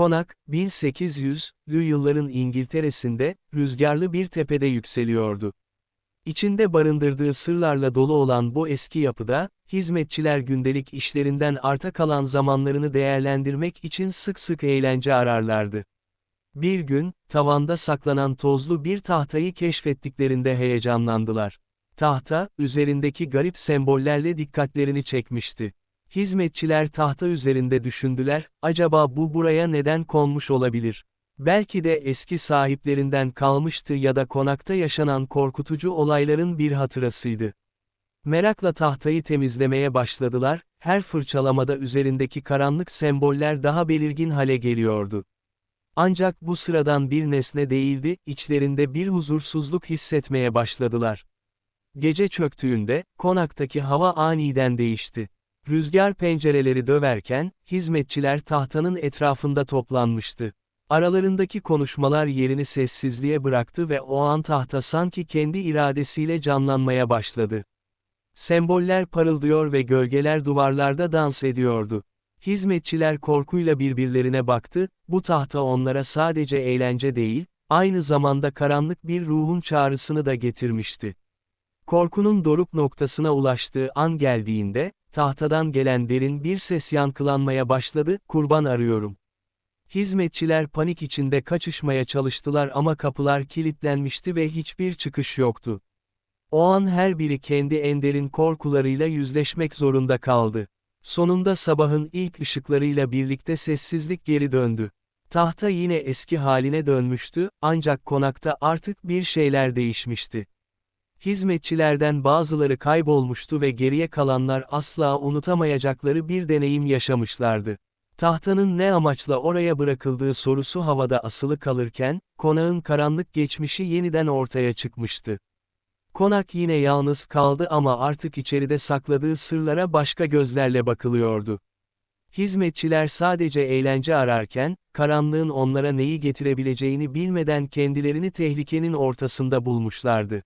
Konak, 1800'lü yılların İngiltere'sinde, rüzgarlı bir tepede yükseliyordu. İçinde barındırdığı sırlarla dolu olan bu eski yapıda, hizmetçiler gündelik işlerinden arta kalan zamanlarını değerlendirmek için sık sık eğlence ararlardı. Bir gün, tavanda saklanan tozlu bir tahtayı keşfettiklerinde heyecanlandılar. Tahta, üzerindeki garip sembollerle dikkatlerini çekmişti. Hizmetçiler tahta üzerinde düşündüler, acaba bu buraya neden konmuş olabilir? Belki de eski sahiplerinden kalmıştı ya da konakta yaşanan korkutucu olayların bir hatırasıydı. Merakla tahtayı temizlemeye başladılar, her fırçalamada üzerindeki karanlık semboller daha belirgin hale geliyordu. Ancak bu sıradan bir nesne değildi, içlerinde bir huzursuzluk hissetmeye başladılar. Gece çöktüğünde, konaktaki hava aniden değişti. Rüzgar pencereleri döverken, hizmetçiler tahtanın etrafında toplanmıştı. Aralarındaki konuşmalar yerini sessizliğe bıraktı ve o an tahta sanki kendi iradesiyle canlanmaya başladı. Semboller parıldıyor ve gölgeler duvarlarda dans ediyordu. Hizmetçiler korkuyla birbirlerine baktı, bu tahta onlara sadece eğlence değil, aynı zamanda karanlık bir ruhun çağrısını da getirmişti. Korkunun doruk noktasına ulaştığı an geldiğinde, tahtadan gelen derin bir ses yankılanmaya başladı, kurban arıyorum. Hizmetçiler panik içinde kaçışmaya çalıştılar ama kapılar kilitlenmişti ve hiçbir çıkış yoktu. O an her biri kendi en derin korkularıyla yüzleşmek zorunda kaldı. Sonunda sabahın ilk ışıklarıyla birlikte sessizlik geri döndü. Tahta yine eski haline dönmüştü, ancak konakta artık bir şeyler değişmişti. Hizmetçilerden bazıları kaybolmuştu ve geriye kalanlar asla unutamayacakları bir deneyim yaşamışlardı. Tahtanın ne amaçla oraya bırakıldığı sorusu havada asılı kalırken, konağın karanlık geçmişi yeniden ortaya çıkmıştı. Konak yine yalnız kaldı ama artık içeride sakladığı sırlara başka gözlerle bakılıyordu. Hizmetçiler sadece eğlence ararken, karanlığın onlara neyi getirebileceğini bilmeden kendilerini tehlikenin ortasında bulmuşlardı.